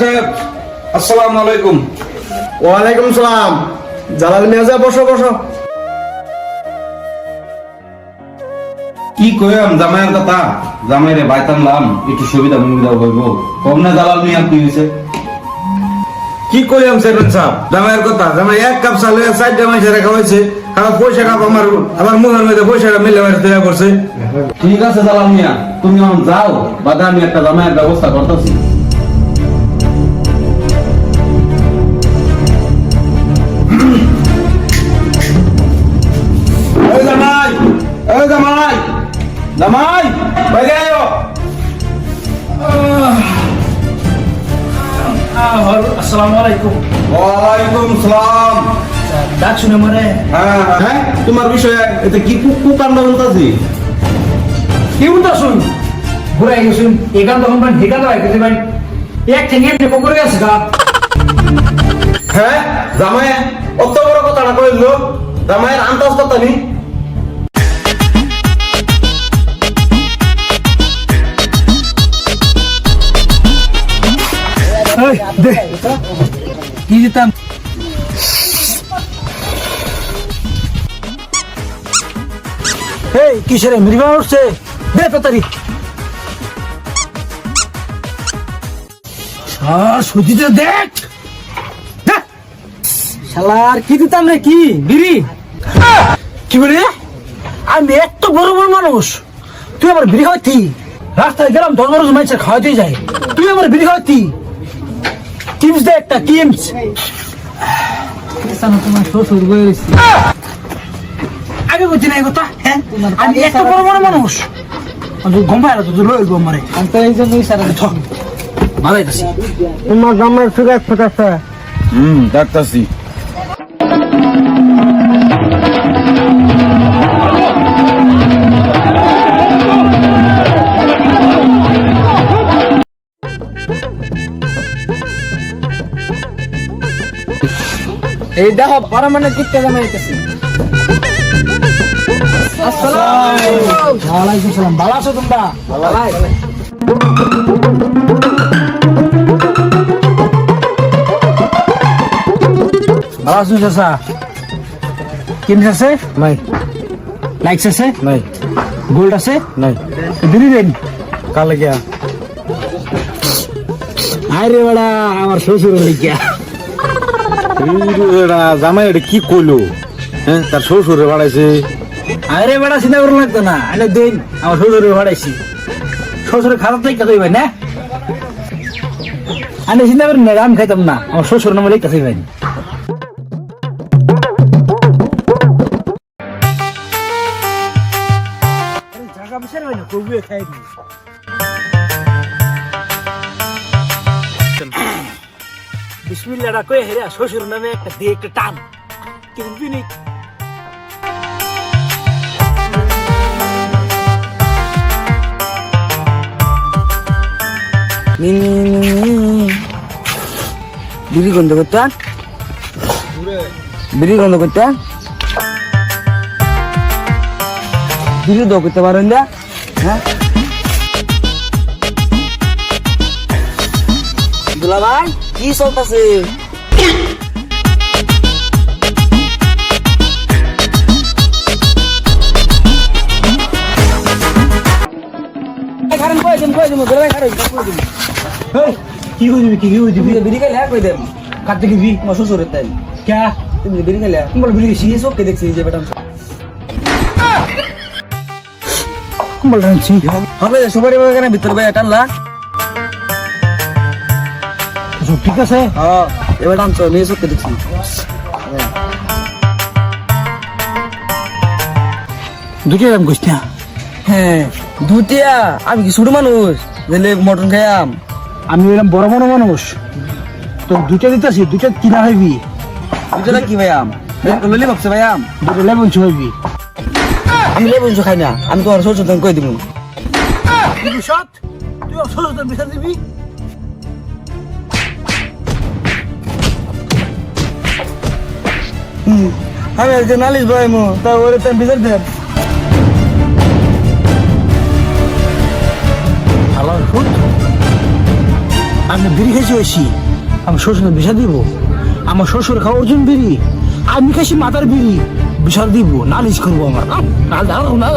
Chairman সাহেব আসসালামু আলাইকুম। ওয়ালাইকুম সালাম। জালাল মিয়াজা বসো বসো। কি কইম জামাইয়ের কথা? জামাইরে বাইতানলাম একটু সুবিধা মুবিধা হইব। কম না জালাল মিয়া কি হইছে? কি কইলাম চেয়ারম্যান সাহেব? জামাইয়ের কথা? জামাই এক কাপ চালে চার জামাই সেরা খাওয়াইছে আর পয়সা কাপ আমার আমার মুখের মধ্যে পয়সাটা মিলে মারি দেওয়া করছে। ঠিক আছে জালাল মিয়া। তুমি যাও বাদে আমি একটা জামাইয়ের ব্যবস্থা করতেছি। জামাই জামাই বাইরে আয়ো। আসসালামু আলাইকুম। ওয়ালাইকুম সালাম। ডাক শুনে মনে হ্যাঁ হ্যাঁ তোমার বিষয়ে এটা কি কুকান্ড বলতাছি কি উঠা ঘুরে গেছুন এখান তখন মানে ঢেকা দেওয়া গেছে ভাই এক ঠেঙে টেপো করে গেছে গা। হ্যাঁ জামাই অত বড় কথাটা কইলো জামাইয়ের আন্দাজ কথা নি। কি দিতাম? এই, কিসের মৃগা উঠছে? দে তাড়াতাড়ি আর দেখ। শালার কি দিতাম রে কি? বিড়ি? কি বলি আমি এত বড় বড় মানুষ। তুই আমার বিড়ি খাওয়াতি? রাস্তায় গেলাম দশ বড় মানুষের খাওয়াতে যায়। তুই আমার বিড়ি খাওয়াতি? কিমস দে একটা কিমস তোমার শ্বশুর বলেছি আগে বুঝি না এই কথা হ্যাঁ? আমি এত বড় বড় মানুষ। পাই না তো লই গম মারে আমি তো এই জন্য ইশারা দিচ্ছ তোমার গ্রামের সুগার ফেটাছে হুম ডাক্তারছি এই দেখো পারমানেন্ট টিকতে জানা যাইতেছি ওয়ালাইকুম সালাম ভালো আছো তোমরা? ভালো আছো। নাই। লাইকস আছে নাই। গোল্ড আছে? নাই। দিদি দেন। কালে গিয়া আরে বড়া আমার শ্বশুর বাড়ি গিয়া। জামাই এটা কি কইলো? হ্যাঁ তার শ্বশুরে বাড়াইছে। আরে বেড়া চিন্তা করুন লাগতো না। আরে দিন, আমার শ্বশুরে ভাড়াইছি শ্বশুরে খারাপ তাই কাছে ভাই না আমি চিন্তা করেন না আমি খাইতাম না। আমার শ্বশুর নামে কাছে ভাই বিসমিল্লাহটা কয়ে হেরা শ্বশুর নামে একটা দিয়ে একটা টান। কিন্তু তিনি বিড়ি গন্ধ করতে বিড়ি গন্ধ করতে বিড়ি দো করতে পারেন দা হ্যাঁ? দুলা ভাই কি চলতেছে? কি কই কি কই দিবি বিড়ি খাইলে কই দেব কাটতে কি আমার শ্বশুরের তাই। ক্যা? তুমি বিড়ি খাইলে তুমি বল বিড়ি খাইছি সব কে দেখছি যে বেটা বল রানছি হবে সবারই বাগানে ভিতর ভাই টানলা সব ঠিক আছে। হ্যাঁ এবার টানছো মেয়ে সব কে দেখছি। না? হ্যাঁ দুটিয়া আমি কি ছোট মানুষ? দিলে মটন খাইয়াম আমি। এরকম বড় বড় মানুষ। তো দুটা দিতে দিতেছি দুটা কিনা হইবি দুটা কি ভাইয়াম ললি ভাবছে ভাইয়াম দুটো লেবন হইবি লেবন খাই না আমি তোমার সচেতন কই দিব তুই সচেতন বিচার দিবি? আমি একজন নালিশ ভাই মো তা ওরে তাই বিচার দেন শুন আমি বিড়ি খাইছি হয়েছি আমার শ্বশুর বিষা দিব। আমার শ্বশুর খাওয়া অর্জুন বিড়ি। আমি খাইছি মাথার বিড়ি। বিষাল দিব নালিশ করব আমার। না না